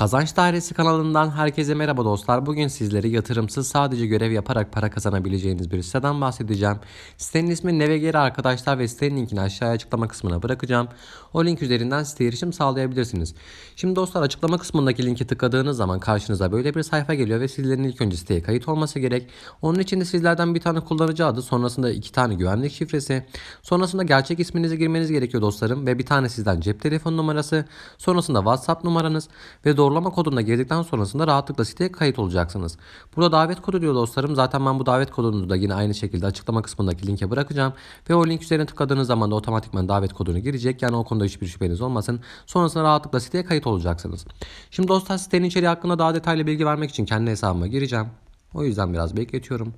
Kazanç Dairesi kanalından herkese merhaba dostlar. Bugün sizlere yatırımsız sadece görev yaparak para kazanabileceğiniz bir siteden bahsedeceğim. Sitenin ismi Nevegeri arkadaşlar ve sitenin linkini aşağıya açıklama kısmına bırakacağım. O link üzerinden siteye erişim sağlayabilirsiniz. Şimdi dostlar açıklama kısmındaki linki tıkladığınız zaman karşınıza böyle bir sayfa geliyor ve sizlerin ilk önce siteye kayıt olması gerek. Onun için de sizlerden bir tane kullanıcı adı, sonrasında iki tane güvenlik şifresi, sonrasında gerçek isminizi girmeniz gerekiyor dostlarım ve bir tane sizden cep telefon numarası, sonrasında WhatsApp numaranız ve doğrulama koduna girdikten sonrasında rahatlıkla siteye kayıt olacaksınız. Burada davet kodu diyor dostlarım. Zaten ben bu davet kodunu da yine aynı şekilde açıklama kısmındaki linke bırakacağım. Ve o link üzerine tıkladığınız zaman da otomatikman davet kodunu girecek. Yani o konuda hiçbir şüpheniz olmasın. Sonrasında rahatlıkla siteye kayıt olacaksınız. Şimdi dostlar sitenin içeriği hakkında daha detaylı bilgi vermek için kendi hesabıma gireceğim. O yüzden biraz bekletiyorum.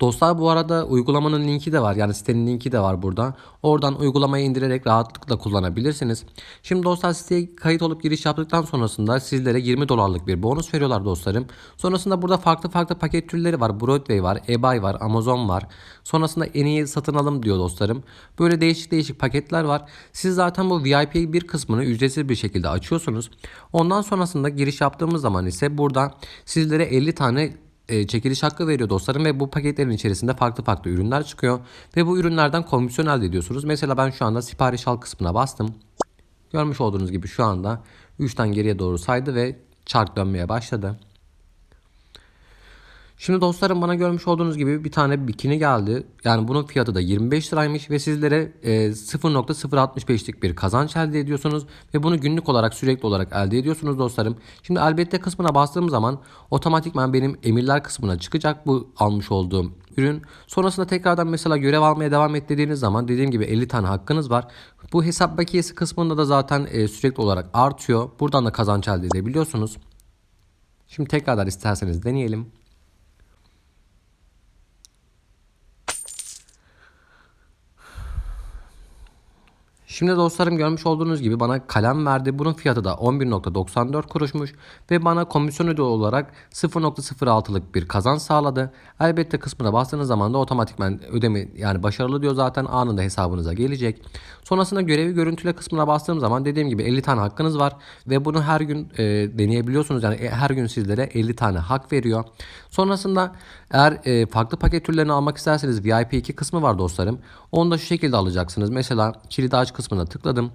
Dostlar bu arada uygulamanın linki de var. Yani sitenin linki de var burada. Oradan uygulamayı indirerek rahatlıkla kullanabilirsiniz. Şimdi dostlar siteye kayıt olup giriş yaptıktan sonrasında sizlere 20 dolarlık bir bonus veriyorlar dostlarım. Sonrasında burada farklı farklı paket türleri var. Broadway var, eBay var, Amazon var. Sonrasında en iyi satın alım diyor dostlarım. Böyle değişik değişik paketler var. Siz zaten bu VIP bir kısmını ücretsiz bir şekilde açıyorsunuz. Ondan sonrasında giriş yaptığımız zaman ise burada sizlere 50 tane e, çekiliş hakkı veriyor dostlarım ve bu paketlerin içerisinde farklı farklı ürünler çıkıyor ve bu ürünlerden komisyon elde ediyorsunuz. Mesela ben şu anda sipariş al kısmına bastım. Görmüş olduğunuz gibi şu anda 3'ten geriye doğru saydı ve çark dönmeye başladı. Şimdi dostlarım bana görmüş olduğunuz gibi bir tane bikini geldi. Yani bunun fiyatı da 25 liraymış ve sizlere e, 0.065'lik bir kazanç elde ediyorsunuz. Ve bunu günlük olarak sürekli olarak elde ediyorsunuz dostlarım. Şimdi elbette kısmına bastığım zaman otomatikman benim emirler kısmına çıkacak bu almış olduğum ürün. Sonrasında tekrardan mesela görev almaya devam et dediğiniz zaman dediğim gibi 50 tane hakkınız var. Bu hesap bakiyesi kısmında da zaten e, sürekli olarak artıyor. Buradan da kazanç elde edebiliyorsunuz. Şimdi tekrardan isterseniz deneyelim. Şimdi dostlarım görmüş olduğunuz gibi bana kalem verdi. Bunun fiyatı da 11.94 kuruşmuş ve bana komisyon ödülü olarak 0.06'lık bir kazanç sağladı. Elbette kısmına bastığınız zaman da otomatikman ödeme yani başarılı diyor zaten anında hesabınıza gelecek. Sonrasında görevi görüntüle kısmına bastığım zaman dediğim gibi 50 tane hakkınız var ve bunu her gün e, deneyebiliyorsunuz. Yani her gün sizlere 50 tane hak veriyor. Sonrasında eğer e, farklı paket türlerini almak isterseniz VIP 2 kısmı var dostlarım. Onu da şu şekilde alacaksınız. Mesela kilit aç kısmına tıkladım.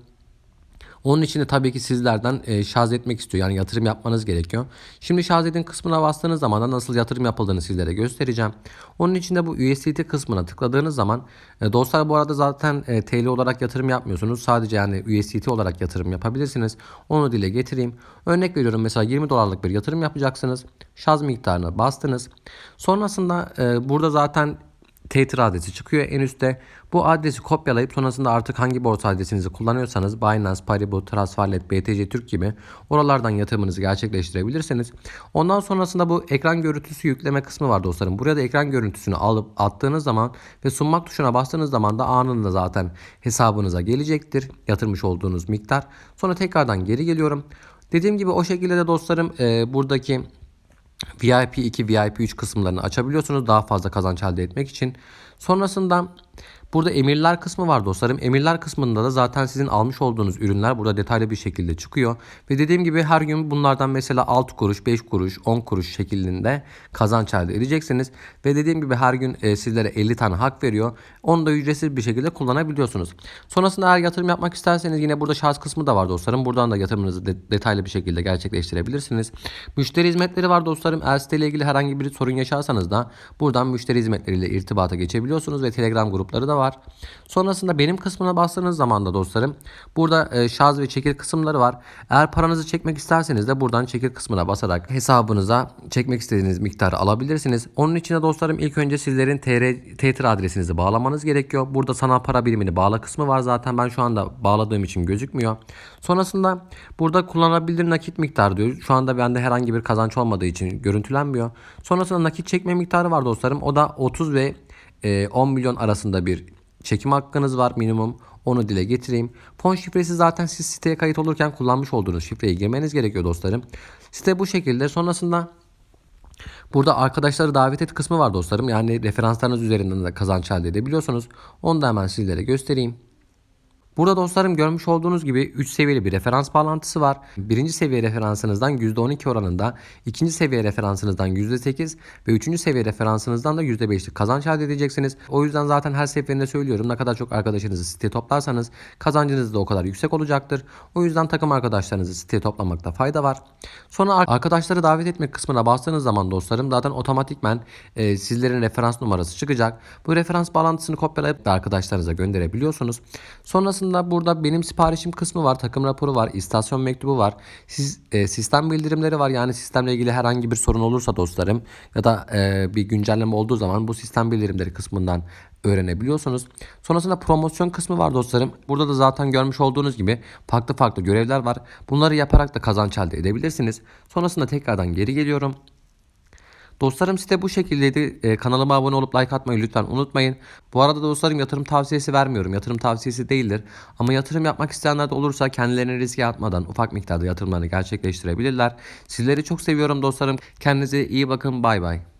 Onun için de tabii ki sizlerden e, şarj etmek istiyor. Yani yatırım yapmanız gerekiyor. Şimdi şarj edin kısmına bastığınız zaman da nasıl yatırım yapıldığını sizlere göstereceğim. Onun için de bu USDT kısmına tıkladığınız zaman e, dostlar bu arada zaten e, TL olarak yatırım yapmıyorsunuz. Sadece yani USDT olarak yatırım yapabilirsiniz. Onu dile getireyim. Örnek veriyorum mesela 20 dolarlık bir yatırım yapacaksınız. Şarj miktarına bastınız. Sonrasında e, burada zaten Tether adresi çıkıyor en üstte. Bu adresi kopyalayıp sonrasında artık hangi borsa adresinizi kullanıyorsanız Binance, Paribu, Transferlet, BTC Türk gibi oralardan yatırımınızı gerçekleştirebilirsiniz. Ondan sonrasında bu ekran görüntüsü yükleme kısmı var dostlarım. Buraya da ekran görüntüsünü alıp attığınız zaman ve sunmak tuşuna bastığınız zaman da anında zaten hesabınıza gelecektir yatırmış olduğunuz miktar. Sonra tekrardan geri geliyorum. Dediğim gibi o şekilde de dostlarım e, buradaki VIP 2, VIP 3 kısımlarını açabiliyorsunuz daha fazla kazanç elde etmek için. Sonrasında burada emirler kısmı var dostlarım. Emirler kısmında da zaten sizin almış olduğunuz ürünler burada detaylı bir şekilde çıkıyor. Ve dediğim gibi her gün bunlardan mesela 6 kuruş, 5 kuruş, 10 kuruş şeklinde kazanç elde edeceksiniz. Ve dediğim gibi her gün e, sizlere 50 tane hak veriyor. Onu da ücretsiz bir şekilde kullanabiliyorsunuz. Sonrasında eğer yatırım yapmak isterseniz yine burada şarj kısmı da var dostlarım. Buradan da yatırımınızı de- detaylı bir şekilde gerçekleştirebilirsiniz. Müşteri hizmetleri var dostlarım. Eğer siteyle ilgili herhangi bir sorun yaşarsanız da buradan müşteri hizmetleriyle irtibata geçebiliyorsunuz ve Telegram grupları da var. Sonrasında benim kısmına bastığınız zaman da dostlarım burada e, şarj ve çekil kısımları var. Eğer paranızı çekmek isterseniz de buradan çekil kısmına basarak hesabınıza çekmek istediğiniz miktarı alabilirsiniz. Onun için de dostlarım ilk önce sizlerin TR, Tether adresinizi bağlamanız gerekiyor. Burada sanal para birimini bağla kısmı var zaten ben şu anda bağladığım için gözükmüyor. Sonrasında burada kullanılabilir nakit miktarı diyor. Şu anda bende herhangi bir kazanç olmadığı için görüntülenmiyor. Sonrasında nakit çekme miktarı var dostlarım. O da 30 ve 10 milyon arasında bir çekim hakkınız var minimum. Onu dile getireyim. Fon şifresi zaten siz siteye kayıt olurken kullanmış olduğunuz şifreyi girmeniz gerekiyor dostlarım. Site bu şekilde. Sonrasında Burada arkadaşları davet et kısmı var dostlarım. Yani referanslarınız üzerinden de kazanç elde edebiliyorsunuz. Onu da hemen sizlere göstereyim. Burada dostlarım görmüş olduğunuz gibi 3 seviyeli bir referans bağlantısı var. Birinci seviye referansınızdan %12 oranında, ikinci seviye referansınızdan %8 ve üçüncü seviye referansınızdan da %5'lik kazanç elde edeceksiniz. O yüzden zaten her seferinde söylüyorum ne kadar çok arkadaşınızı siteye toplarsanız kazancınız da o kadar yüksek olacaktır. O yüzden takım arkadaşlarınızı siteye toplamakta fayda var. Sonra ar- arkadaşları davet etmek kısmına bastığınız zaman dostlarım zaten otomatikmen e, sizlerin referans numarası çıkacak. Bu referans bağlantısını kopyalayıp da arkadaşlarınıza gönderebiliyorsunuz. Sonrasında burada benim siparişim kısmı var, takım raporu var, istasyon mektubu var. Siz e, sistem bildirimleri var. Yani sistemle ilgili herhangi bir sorun olursa dostlarım ya da e, bir güncelleme olduğu zaman bu sistem bildirimleri kısmından öğrenebiliyorsunuz. Sonrasında promosyon kısmı var dostlarım. Burada da zaten görmüş olduğunuz gibi farklı farklı görevler var. Bunları yaparak da kazanç elde edebilirsiniz. Sonrasında tekrardan geri geliyorum. Dostlarım site bu şekildeydi. Ee, kanalıma abone olup like atmayı lütfen unutmayın. Bu arada dostlarım yatırım tavsiyesi vermiyorum. Yatırım tavsiyesi değildir. Ama yatırım yapmak isteyenler de olursa kendilerini riske atmadan ufak miktarda yatırımlarını gerçekleştirebilirler. Sizleri çok seviyorum dostlarım. Kendinize iyi bakın. Bay bay.